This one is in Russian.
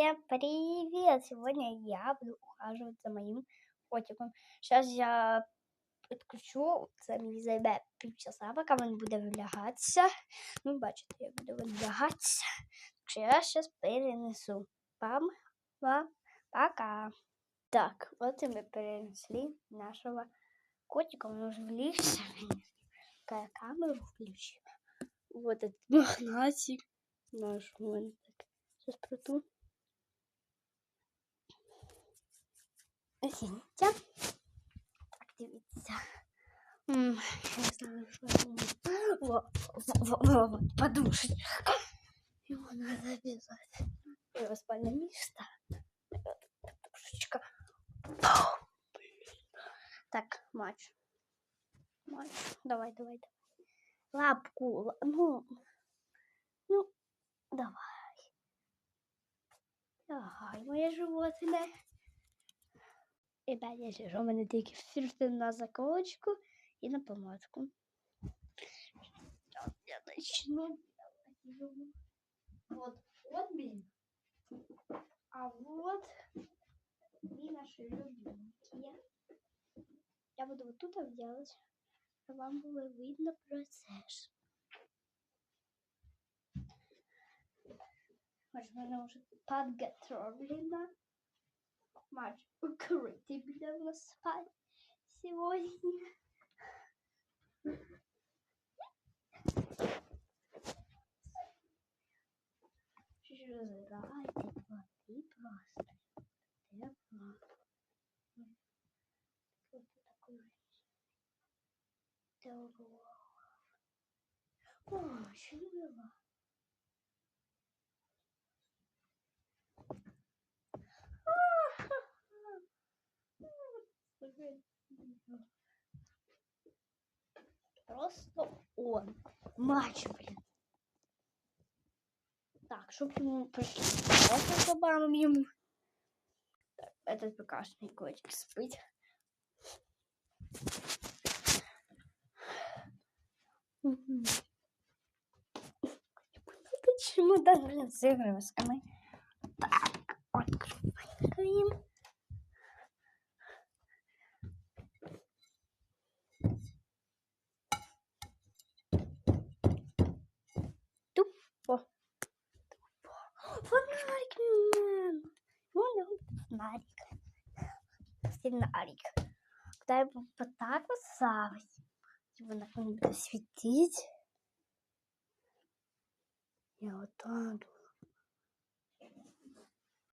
Всем привет! Сегодня я буду ухаживать за моим котиком. Сейчас я підключу, це мені займе півчаса, поки він буде. Ну, бачите, я буду влягатися. Так що я зараз перенесу. Пам, пам, пока. Так, вот и мы перенесли нашего котика. Он уже влился. Какая камеру включим. Вот этот магнатик наш. Вон так. Сейчас проту. Сінця. Так, дивіться. М, Я не знаю, що я думаю. Во, во, во, во, подушечка. Его надо обязать. Его спальное место. Вот, Подушечка. Ау, блин. Так, матч. Матч. Давай, давай, давай. Лапку. ла- Ну, ну, давай. Давай, моє животне. Ребят, я сижу, у мене тільки фільтр на заколочку і на помадку. Сейчас я начну делать его. Вот, вот, блин. А вот и наши любимые. Я буду вот тут делать, чтобы вам было видно процесс. Може, в мене вже Підготовлено. Матч укритий буде в нас спать сьогодні. Чуть розграйте води просто. Тепло. Вот такой тепло. О, чудово. Просто он. Матч, блин. Так, чтоб ему пришли. Просто добавим ему. Этот прекрасный котик. Это чемодан, блин, с игрушками. Так, открываем. Он, фонарик. Фонарик. Когда так вот ставить, его на будет светить. И вот так вот.